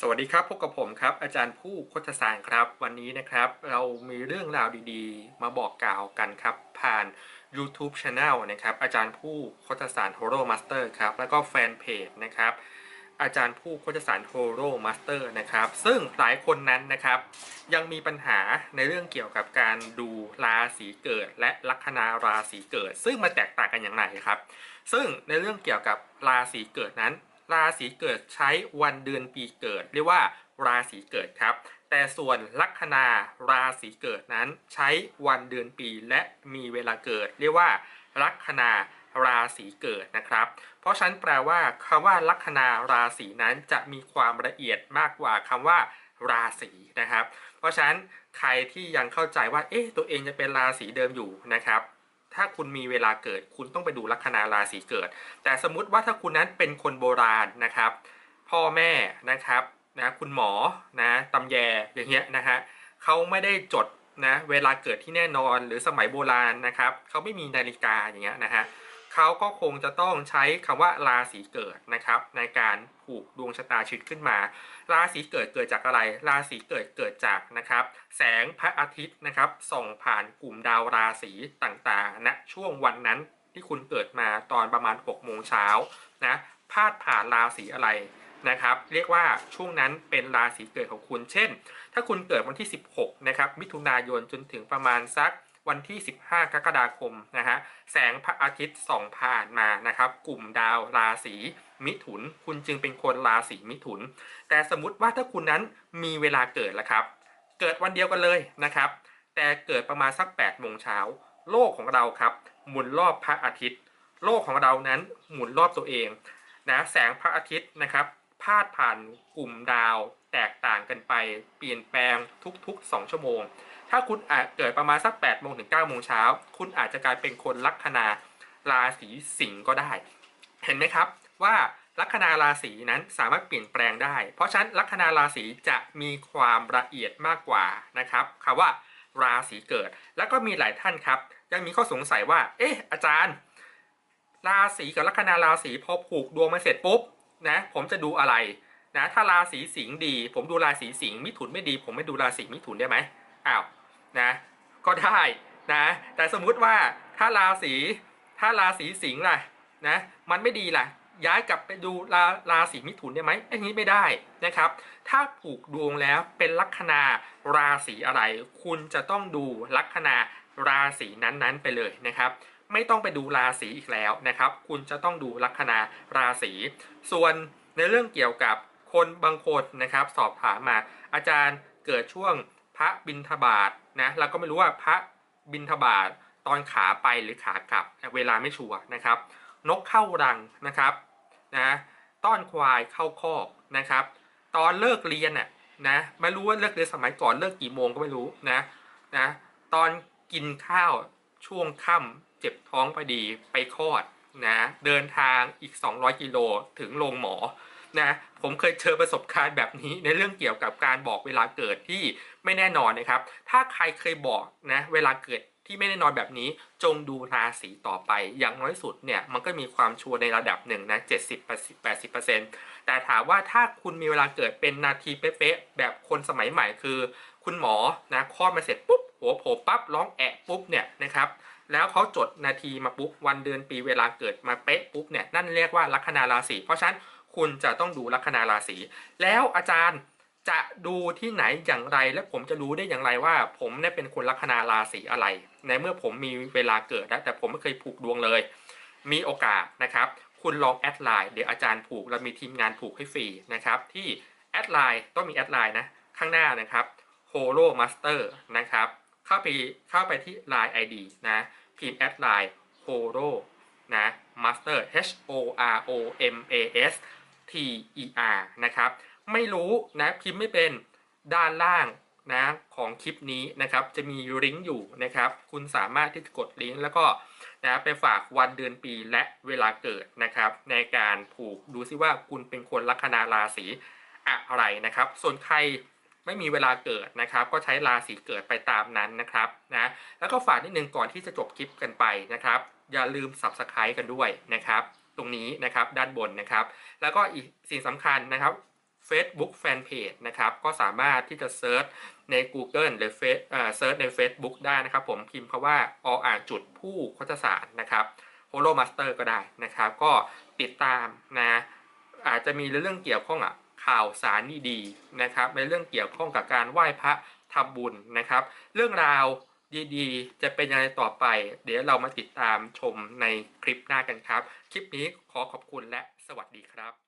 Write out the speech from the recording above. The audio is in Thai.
สวัสดีครับพบกับผมครับ อาจารย์ผู้โคชสารครับ วันนี้นะครับ เรามีเรื่องราวดีๆ มาบอกกล่าวกันครับ ผ่าน YouTube Channel นะครับ อาจารย์ผู้โคชสาร Horo Master ครับ แล้วก็แฟนเพจนะครับ อาจารย์ผู้โคชสาร Horo Master นะครับ ซึ่งหลายคนนั้นนะครับ ยังมีปัญหาในเรื่องเกี่ยวกับการดูราศีเกิด และลัคนาราศีเกิด ซึ่งมันแตกต่างกันอย่างไรครับ ซึ่งในเรื่องเกี่ยวกับราศีเกิดนั้น ราศีเกิดใช้วันเดือนปีเกิด เรียกว่าราศีเกิดครับ แต่ส่วนลัคนาราศีเกิดนั้นใช้วันเดือนปีและมีเวลาเกิด เรียกว่าลัคนาราศีเกิดนะครับ เพราะฉะนั้นแปลว่าคำว่าลัคนาราศีนั้นจะมีความละเอียดมากกว่าคำว่าราศีนะครับ เพราะฉะนั้นใครที่ยังเข้าใจว่าเอ๊ะตัวเองจะเป็นราศีเดิมอยู่นะครับ ถ้าคุณมีเวลาเกิด คุณต้องไปดูลัคนาราศีเกิด แต่สมมุติว่าถ้าคุณนั้นเป็นคนโบราณนะครับ พ่อแม่นะครับนะคุณหมอนะตำแยอย่างเงี้ยนะฮะเขาไม่ได้จดนะเวลาเกิดที่แน่นอนหรือสมัยโบราณนะครับเขาไม่มีนาฬิกาอย่างเงี้ยนะฮะ เขาก็คงจะต้องใช้คำว่าราศีเกิดนะครับ ในการผูกดวงชะตาชีวิตขึ้นมา ราศีเกิดเกิดจากอะไร ราศีเกิดเกิดจากนะครับ แสงพระอาทิตย์นะครับส่องผ่านกลุ่มดาวราศีต่างๆณนะช่วงวันนั้นที่คุณเกิดมาตอนประมาณ6โมงเช้านะพาดผ่านราศีอะไรนะครับ เรียกว่าช่วงนั้นเป็นราศีเกิดของคุณ เช่น ถ้าคุณเกิดวันที่ 16นะครับมิถุนายนจนถึงประมาณสัก วันที่ 15 กรกฎาคมนะฮะแสงพระอาทิตย์ส่องผ่านมานะครับ กลุ่มดาวราศีมิถุน คุณจึงเป็นคนราศีมิถุน แต่สมมติว่าถ้าคุณนั้นมีเวลาเกิดล้วครับ เกิดวันเดียวกันเลยนะครับ แต่เกิดประมาณสัก8โมงเช้าโลกของเราครับ หมุนรอบพระอาทิตย์ โลกของเรานั้นหมุนรอบตัวเองนะแสงพระอาทิตย์นะครับพาดผ่านกลุ่มดาวแตกต่างกันไป เปลี่ยนแปลงทุกๆ 2 ชั่วโมง ถ้าคุณอาจเกิดประมาณสัก8โมงถึง9โมงเช้า คุณอาจจะกลายเป็นคนลัคนาราศีสิงห์ก็ได้ เห็นไหมครับว่าลัคนาราศีนั้นสามารถเปลี่ยนแปลงได้ เพราะฉะนั้นลัคนาราศีจะมีความละเอียดมากกว่านะครับคำว่าราศีเกิด แล้วก็มีหลายท่านครับ ยังมีข้อสงสัยว่า เอ๊ะอาจารย์ ราศีกับลัคนาราศีพอผูกดวงมาเสร็จปุ๊บนะผมจะดูอะไรนะถ้าราศีสิงห์ดี ผมดูราศีสิงห์มิถุนไม่ดี ผมไม่ดูราศีมิถุนได้ไหม อ้าวนะก็ได้นะแต่สมมุติว่าถ้าราศีถ้าราศีสิงห์ล่ะนะมันไม่ดีล่ะ ย้ายกลับไปดูราราศีมิถุนได้ไหมอันนี้ไม่ได้นะครับ ถ้าผูกดวงแล้วเป็นลัคนาราศีอะไร คุณจะต้องดูลัคนาราศีนั้นๆไปเลยนะครับ ไม่ต้องไปดูราศีอีกแล้วนะครับ คุณจะต้องดูลัคนาราศีส่วนในเรื่องเกี่ยวกับคนบางคนนะครับ สอบถามมาอาจารย์เกิดช่วง พระบินทบาทนะเราก็ไม่รู้ว่าพระบินทบาทตอนขาไปหรือขากลับเวลาไม่ชัวร์นะครับ นกเข้ารังนะครับนะต้อนควายเข้าคอกนะครับ ตอนเลิกเรียนน่ะนะไม่รู้ว่าเลิกเรียนสมัยก่อนเลิกกี่โมงก็ไม่รู้นะนะตอนกินข้าวช่วงค่ำเจ็บท้องพอดีไปคลอดนะเดินทางอีก 200 กิโลถึงโรงหมอ นะผมเคยเจอประสบการณ์แบบนี้ในเรื่องเกี่ยวกับการบอกเวลาเกิดที่ไม่แน่นอนนะครับ ถ้าใครเคยบอกนะเวลาเกิดที่ไม่แน่นอนแบบนี้จงดูราศีต่อไป อย่างน้อยสุดเนี่ยมันก็มีความชัวร์ในระดับหนึ่งนะ70 80แต่ถามว่าถ้าคุณมีเวลาเกิดเป็นนาทีเป๊ะๆแบบคนสมัยใหม่คือ คุณหมอนะคลอดมาเสร็จปุ๊บหัวโผล่ปั๊บร้องแอะปุ๊บเนี่ยนะครับแล้วเขาจดนาทีมาปุ๊บวันเดือนปีเวลาเกิดมาเป๊ะปุ๊บเนี่ยนั่นเรียกว่าลัคนาราศีเพราะฉะนั้น คุณจะต้องดูลัคนาราศีแล้วอาจารย์จะดูที่ไหนอย่างไร และผมจะรู้ได้อย่างไรว่า ผมเนี่ยเป็นคนลัคนาราศีอะไร ในเมื่อผมมีเวลาเกิดนะแต่ผมไม่เคยผูกดวงเลย มีโอกาสนะครับ คุณลองแอดไลน์เดี๋ยวอาจารย์ผูกเรามีทีมงานผูกให้ฟรีนะครับที่แอดไลน์ต้องมีแอดไลน์นะข้างหน้านะครับ Holo Master นะครับเข้าไปเข้าไปที่ Line ID นะพิมพ์แอดไลน์ Holo นะ Master H O R O M A S T E R นะครับ ไม่รู้นะพิมพ์ไม่เป็นด้านล่างนะของคลิปนี้นะครับจะมีลิงก์อยู่นะครับ คุณสามารถที่จะกดลิงก์แล้วก็นะไปฝากวันเดือนปีและเวลาเกิดนะครับ ในการผูกดูซิว่าคุณเป็นคนลัคนาราศีอะไรนะครับ ส่วนใครไม่มีเวลาเกิดนะครับ ก็ใช้ราศีเกิดไปตามนั้นนะครับนะแล้วก็ฝากนิดนึงก่อนที่จะจบคลิปกันไปนะครับ อย่าลืม subscribe กันด้วยนะครับ ตรงนี้นะครับด้านบนนะครับ แล้วก็อีกสิ่งสำคัญนะครับ Facebook Fanpage นะครับ ก็สามารถที่จะเซิร์ชใน Google หรือเฟซเซิร์ชใน Facebook ได้นะครับ ผมพิมพ์คำว่าออ่างจุดผู้โคจสารนะครับ Holo Master ก็ได้นะครับ ก็ติดตามนะอาจจะมีเรื่องเกี่ยวข้องกับข่าวสารดีๆนะครับ ในเรื่องเกี่ยวข้องกับการไหว้พระทำบุญนะครับ เรื่องราว ดีๆ จะเป็นยังไงต่อไป เดี๋ยวเรามาติดตามชมในคลิปหน้ากันครับ คลิปนี้ขอขอบคุณและสวัสดีครับ